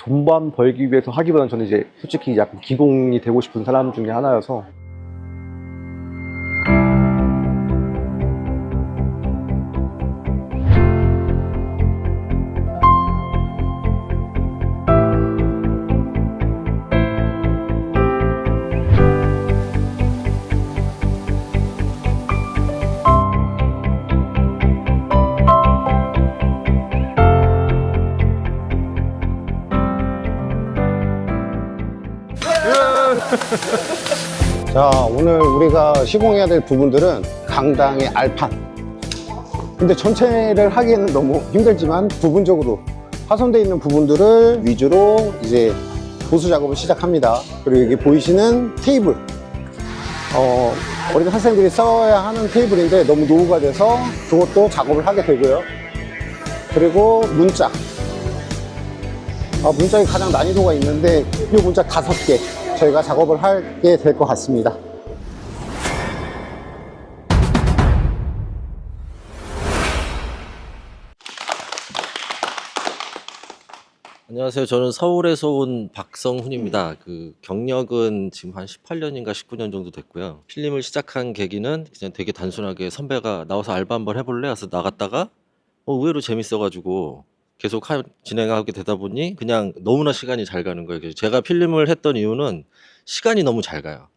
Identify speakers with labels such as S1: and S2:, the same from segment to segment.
S1: 돈만 벌기 위해서 하기보다는 저는 이제 솔직히 약간 기공이 되고 싶은 사람 중에 하나여서
S2: 자, 오늘 우리가 시공해야 될 부분들은 강당의 알판. 근데 전체를 하기에는 너무 힘들지만 부분적으로 파손되어 있는 부분들을 위주로 이제 보수 작업을 시작합니다. 그리고 여기 보이시는 테이블. 어, 우리 학생들이 써야 하는 테이블인데 너무 노후가 돼서 그것도 작업을 하게 되고요. 그리고 문짝. 아, 문짝이 가장 난이도가 있는데 이 문짝 다섯 개 저희가 작업을 하게 될 것 같습니다.
S3: 안녕하세요. 저는 서울에서 온 박성훈입니다. 그 경력은 지금 한 18년인가 19년 정도 됐고요. 필름을 시작한 계기는 그냥 되게 단순하게 선배가 나와서 알바 한번 해볼래? 해서 나갔다가 어, 의외로 재밌어가지고 계속 하- 진행하게 되다 보니 그냥 너무나 시간이 잘 가는 거예요. 그래서 제가 필름을 했던 이유는 시간이 너무 잘 가요.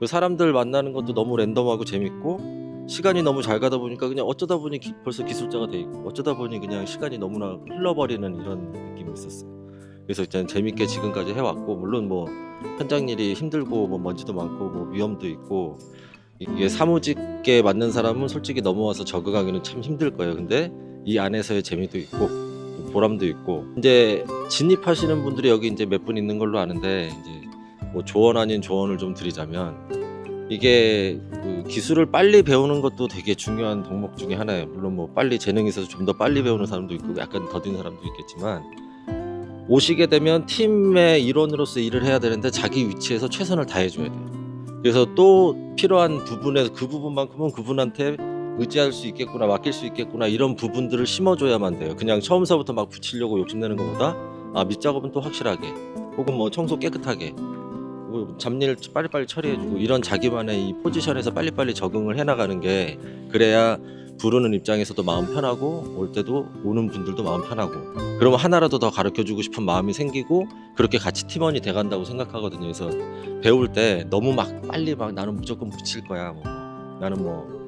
S3: 그 사람들 만나는 것도 너무 랜덤하고 재밌고 시간이 너무 잘 가다 보니까 그냥 어쩌다 보니 기- 벌써 기술자가 돼 있고 어쩌다 보니 그냥 시간이 너무나 흘러버리는 이런 느낌이 있었어요. 그래서 일단 재밌게 지금까지 해왔고 물론 뭐 현장 일이 힘들고 뭐 먼지도 많고 뭐 위험도 있고 이게 사무직에 맞는 사람은 솔직히 넘어와서 적응하기는 참 힘들 거예요. 근데 이 안에서의 재미도 있고 보람도 있고 이제 진입하시는 분들이 여기 이제 몇 분 있는 걸로 아는데 이제 뭐 조언 아닌 조언을 좀 드리자면 이게 그 기술을 빨리 배우는 것도 되게 중요한 덕목 중에 하나예요. 물론 뭐 빨리 재능이 있어서 좀 더 빨리 배우는 사람도 있고 약간 더딘 사람도 있겠지만 오시게 되면 팀의 일원으로서 일을 해야 되는데 자기 위치에서 최선을 다해줘야 돼요. 그래서 또 필요한 부분에서 그 부분만큼은 그분한테 의지할 수 있겠구나 맡길 수 있겠구나 이런 부분들을 심어줘야만 돼요. 그냥 처음서부터 막 붙이려고 욕심내는 것보다 아 밑작업은 또 확실하게 혹은 뭐 청소 깨끗하게 뭐 잡일 빨리빨리 처리해주고 이런 자기만의 이 포지션에서 빨리빨리 적응을 해나가는 게 그래야 부르는 입장에서도 마음 편하고 올 때도 오는 분들도 마음 편하고 그러면 하나라도 더 가르쳐주고 싶은 마음이 생기고 그렇게 같이 팀원이 돼간다고 생각하거든요. 그래서 배울 때 너무 막 빨리 막 나는 무조건 붙일 거야. 뭐 나는 뭐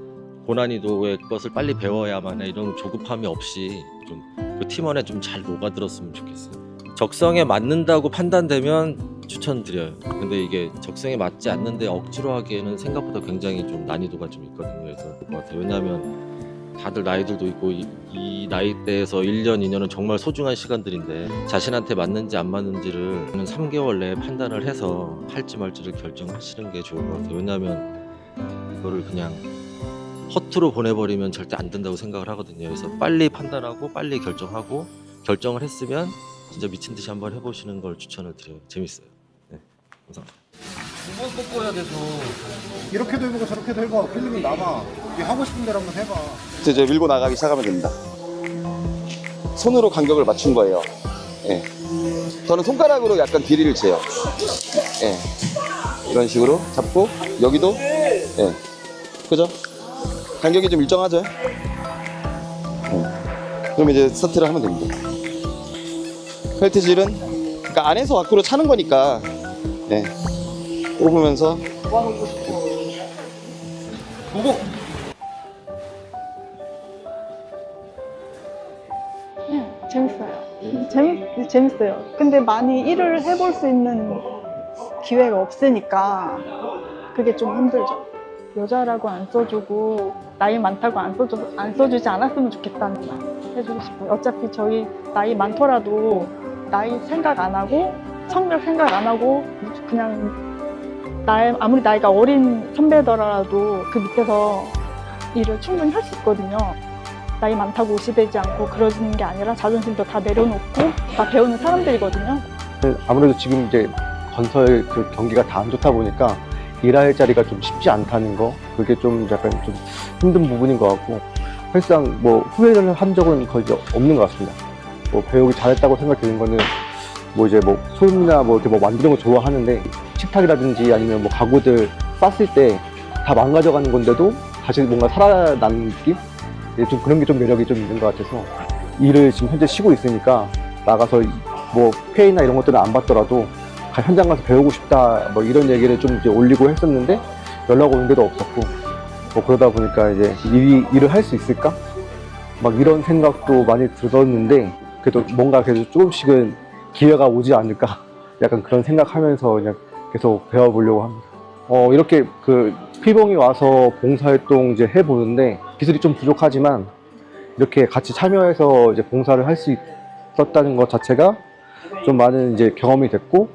S3: 고난이도의 것을 빨리 배워야만 해 이런 조급함이 없이 좀 그 팀원에 좀 잘 녹아들었으면 좋겠어요. 적성에 맞는다고 판단되면 추천드려요. 근데 이게 적성에 맞지 않는데 억지로 하기에는 생각보다 굉장히 좀 난이도가 좀 있거든요. 그래서 것 같아요. 왜냐하면 다들 나이들도 있고 이, 이 나이대에서 1년, 2년은 정말 소중한 시간들인데 자신한테 맞는지 안 맞는지를 3개월 내에 판단을 해서 할지 말지를 결정하시는 게 좋을 것 같아요. 왜냐하면 이거를 그냥 허투루 보내버리면 절대 안 된다고 생각을 하거든요. 그래서 빨리 판단하고 빨리 결정하고 결정을 했으면 진짜 미친 듯이 한번 해보시는 걸 추천을 드려요. 재밌어요. 네, 감사합니다.
S2: 이렇게도 해보고 저렇게도 해봐. 필름이 남아. 이게 하고 싶은 대로 한번 해봐.
S4: 이제 밀고 나가기 시작하면 됩니다. 손으로 간격을 맞춘 거예요. 예. 저는 손가락으로 약간 길이를 재요. 예. 이런 식으로 잡고 여기도 예. 그죠? 간격이 좀 일정하죠? 예. 그럼 이제 스타트를 하면 됩니다. 펠트질은 그러니까 안에서 밖으로 차는 거니까 예. 뽑으면서
S5: 재밌어요. 재밌, 재밌어요. 근데 많이 일을 해볼 수 있는 기회가 없으니까 그게 좀 힘들죠. 여자라고 안 써주고 나이 많다고 안 써줘 안 써주지 않았으면 좋겠다는 말 해주고 싶어요. 어차피 저희 나이 많더라도 나이 생각 안 하고 성별 생각 안 하고 그냥 나이 아무리 나이가 어린 선배더라도 그 밑에서 일을 충분히 할 수 있거든요. 나이 많다고 무시되지 않고 그러는 게 아니라 자존심도 다 내려놓고 다 배우는 사람들이거든요.
S1: 아무래도 지금 이제 건설 그 경기가 다 안 좋다 보니까 일할 자리가 좀 쉽지 않다는 거 그게 좀 약간 좀 힘든 부분인 것 같고 사실상 뭐 후회를 한 적은 거의 없는 것 같습니다. 뭐 배우기 잘했다고 생각 드는 거는 뭐 이제 뭐 손이나 뭐 이렇게 뭐 만드는 거 좋아하는데 식탁이라든지 아니면 뭐 가구들 쌌을 때 다 망가져가는 건데도 다시 뭔가 살아나는 느낌? 예, 좀 그런 게 좀 매력이 좀 있는 것 같아서 일을 지금 현재 쉬고 있으니까 나가서 뭐 회의나 이런 것들은 안 받더라도 가- 현장 가서 배우고 싶다 뭐 이런 얘기를 좀 이제 올리고 했었는데 연락 오는 데도 없었고 뭐 그러다 보니까 이제 일이, 일을 할 수 있을까? 막 이런 생각도 많이 들었는데 그래도 뭔가 그래도 조금씩은 기회가 오지 않을까 약간 그런 생각하면서 그냥 계속 배워보려고 합니다. 어 이렇게 그 피봉이 와서 봉사활동 이제 해보는데 기술이 좀 부족하지만 이렇게 같이 참여해서 이제 봉사를 할 수 있었다는 것 자체가 좀 많은 이제 경험이 됐고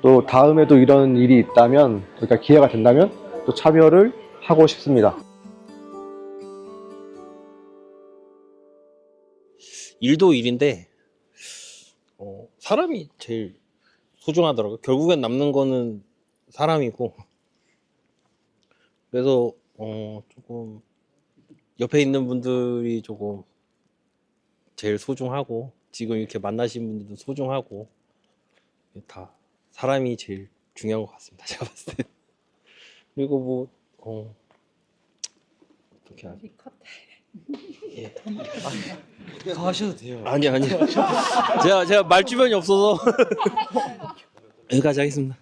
S1: 또 다음에도 이런 일이 있다면 그러니까 기회가 된다면 또 참여를 하고 싶습니다.
S6: 일도 일인데 어, 사람이 제일 소중하더라고요. 결국엔 남는 거는 사람이고 그래서 어, 조금 옆에 있는 분들이 조금 제일 소중하고 지금 이렇게 만나신 분들도 소중하고 다 사람이 제일 중요한 것 같습니다. 제가 봤을 때 그리고 뭐 어, 어떻게 하죠? 예.
S3: 더 하셔도 돼요.
S6: 아니 아니 제가 제가 말 주변이 없어서 여기까지 하겠습니다.